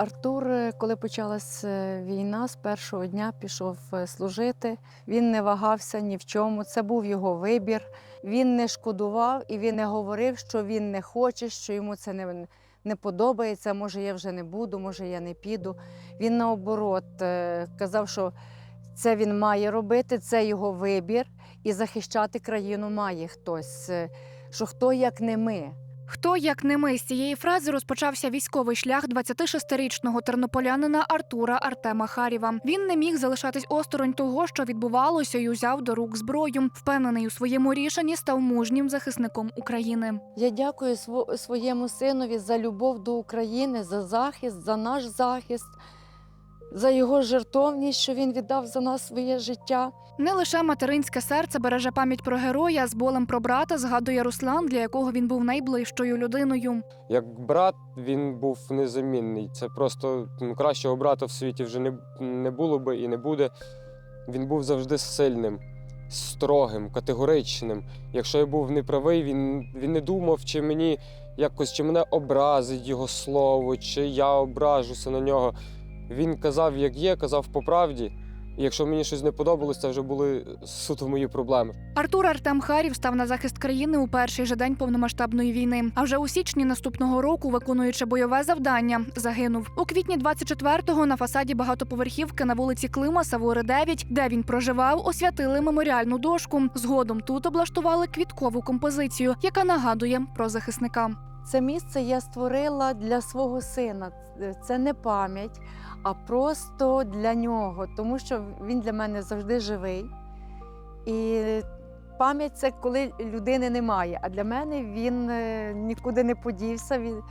Артур, е, коли почалась е, війна, з першого дня пішов е, служити. Він не вагався ні в чому. Це був його вибір. Він не шкодував і він не говорив, що він не хоче, що йому це не, не подобається. Може, я вже не буду, може, я не піду. Він наоборот казав, що це він має робити, це його вибір, і захищати країну має хтось. Що хто як не ми. Хто як не ми з цієї фрази розпочався військовий шлях 26-річного тернополянина Артура Артема Харєва. Він не міг залишатись осторонь того, що відбувалося, і узяв до рук зброю. Впевнений у своєму рішенні, став мужнім захисником України. Я дякую сво- своєму синові за любов до України, за захист, за наш захист, за його жертовність, що він віддав за нас своє життя. Не лише материнське серце береже пам'ять про героя, з болем про брата згадує Руслан, для якого він був найближчою людиною. Як брат він був незамінний. Це просто ну, кращого брата в світі вже не, не було би і не буде. Він був завжди сильним, строгим, категоричним. Якщо я був неправий, він, він не думав, чи мені якось чи мене образить його слово, чи я ображуся на нього. Він казав, як є, казав по правді. Якщо мені щось не подобалось, це вже були суто мої проблеми. Артур Артем Харів став на захист країни у перший же день повномасштабної війни. А вже у січні наступного року, виконуючи бойове завдання, загинув. У квітні 24-го на фасаді багатоповерхівки на вулиці Клима Савури 9, де він проживав, освятили меморіальну дошку. Згодом тут облаштували квіткову композицію, яка нагадує про захисника. Це місце я створила для свого сина. Це не пам'ять, а просто для нього, тому що він для мене завжди живий. І пам'ять це коли людини немає. А для мене він е, нікуди не подівся.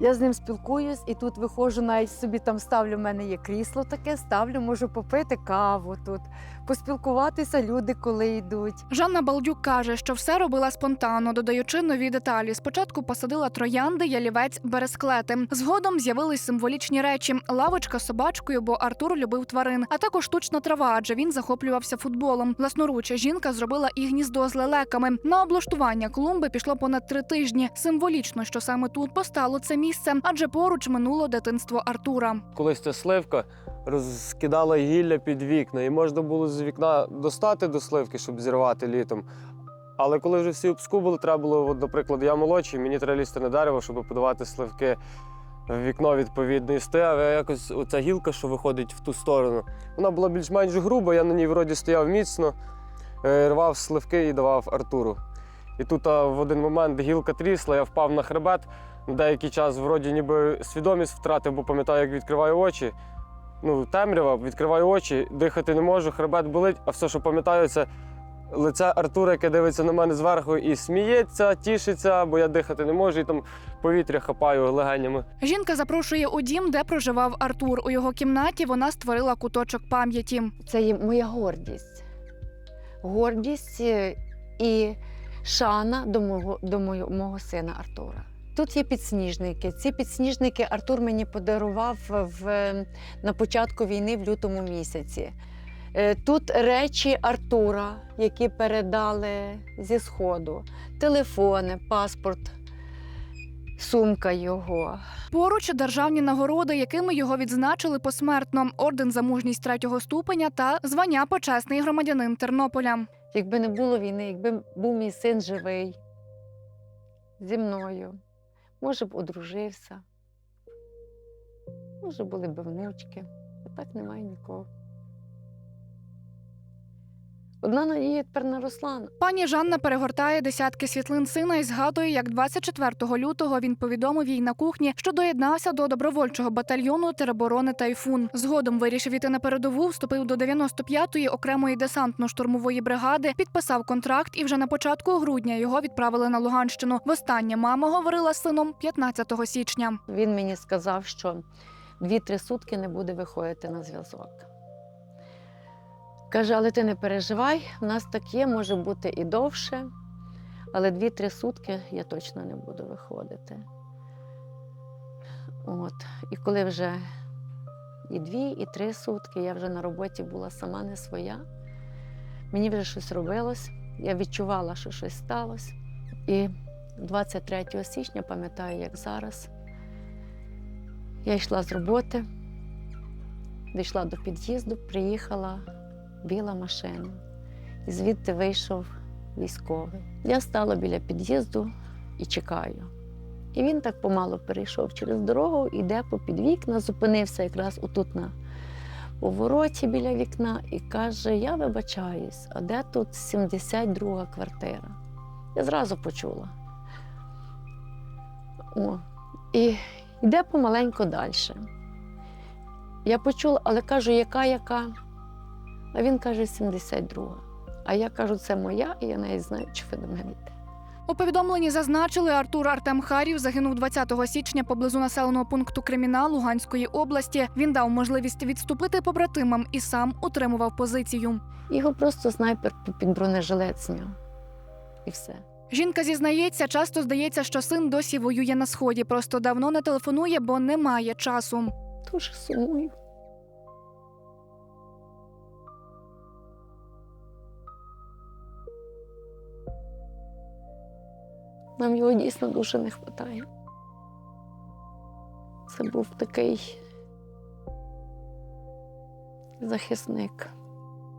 Я з ним спілкуюсь і тут виходжу, навіть собі там ставлю, в мене є крісло таке, ставлю, можу попити каву тут, поспілкуватися люди, коли йдуть. Жанна Балдюк каже, що все робила спонтанно, додаючи нові деталі. Спочатку посадила троянди, ялівець, бересклети. Згодом з'явились символічні речі: лавочка з собачкою, бо Артур любив тварин, а також штучна трава, адже він захоплювався футболом. Власноруча жінка зробила і гніздо з лелеками. На облаштування клумби пішло понад три тижні. Символічно, що саме тут постало це місце, адже поруч минуло дитинство Артура. колись ця сливка розкидала гілля під вікна, і можна було з вікна достати до сливки, щоб зірвати літом. Але коли вже всі обскубили, треба було, от, наприклад, я молодший, мені треба лізти на дерево, щоб подавати сливки в вікно відповідно. І стояв я якось оця гілка, що виходить в ту сторону. Вона була більш-менш груба, я на ній вроді стояв міцно, е, рвав сливки і давав Артуру. І тут а, в один момент гілка трісла, я впав на хребет. На деякий час вроді ніби свідомість втратив, бо пам'ятаю, як відкриваю очі. Ну, темрява, відкриваю очі, дихати не можу, хребет болить, а все, що пам'ятаю, це лице Артура, яке дивиться на мене зверху і сміється, тішиться, бо я дихати не можу, і там повітря хапаю легенями. Жінка запрошує у дім, де проживав Артур. У його кімнаті вона створила куточок пам'яті. Це є моя гордість. Гордість е, і шана до мого, до мого, сина Артура. Тут є підсніжники. Ці підсніжники Артур мені подарував в, на початку війни в лютому місяці. Е, Тут речі Артура, які передали зі Сходу: телефони, паспорт, сумка його. Поруч державні нагороди, якими його відзначили посмертно: орден за мужність третього ступеня та звання почесний громадянин Тернополя. Якби не було війни, якби був мій син живий зі мною, може б одружився, може були б внучки, а так немає нікого. Одна надія тепер на Руслана. Пані Жанна перегортає десятки світлин сина і згадує, як 24 лютого він повідомив їй на кухні, що доєднався до добровольчого батальйону тероборони Тайфун. Згодом вирішив іти на передову, вступив до 95-ї окремої десантно-штурмової бригади, підписав контракт, і вже на початку грудня його відправили на Луганщину. Востаннє мама говорила з сином 15 січня. Він мені сказав, що 2-3 сутки не буде виходити на зв'язок. Каже, але ти не переживай, в нас так є, може бути і довше, але 2-3 сутки я точно не буду виходити. От. І коли вже і дві, і три сутки я вже на роботі була сама не своя, мені вже щось робилось, я відчувала, що щось сталося. І 23 січня, пам'ятаю, як зараз, Я йшла з роботи, дійшла до під'їзду, приїхала біла машина. І звідти вийшов військовий. Я стала біля під'їзду і чекаю. І він так помало перейшов через дорогу, іде попід вікна, зупинився якраз отут на повороті біля вікна і каже: Я вибачаюсь, а де тут 72 квартира? Я зразу почула. О, і йде помаленько далі. Я почула, але кажу, яка, яка? А він каже, 72. А я кажу, це моя, і я навіть знаю, чи ви до мене йдете. У повідомленні зазначили, Артур Артем Харів загинув 20 січня поблизу населеного пункту Креміна Луганської області. Він дав можливість відступити побратимам і сам утримував позицію. Його просто снайпер під бронежилет зняв. І все. Жінка зізнається, часто здається, що син досі воює на сході, просто давно не телефонує, бо немає часу. Дуже сумую. Нам його дійсно дуже не вистачає. Це був такий захисник.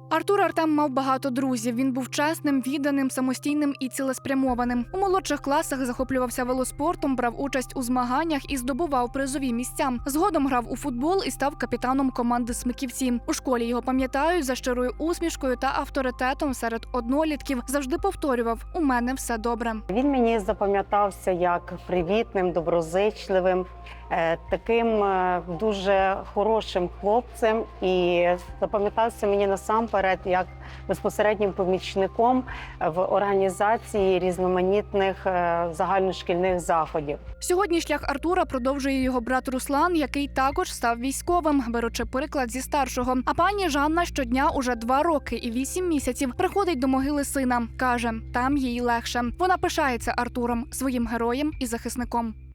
Артур Артем мав багато друзів. Він був чесним, відданим, самостійним і цілеспрямованим. У молодших класах захоплювався велоспортом, брав участь у змаганнях і здобував призові місця. Згодом грав у футбол і став капітаном команди Смиківці. У школі його пам'ятають за щирою усмішкою та авторитетом серед однолітків. Завжди повторював: у мене все добре. Він мені запам'ятався як привітним, доброзичливим, таким е, дуже хорошим хлопцем, і запам'ятався мені насамперед як безпосереднім помічником в організації різноманітних е, загальношкільних заходів. Сьогодні шлях Артура продовжує його брат Руслан, який також став військовим, беручи приклад зі старшого. А пані Жанна щодня уже два роки і вісім місяців приходить до могили сина. каже, там їй легше. Вона пишається Артуром, своїм героєм і захисником.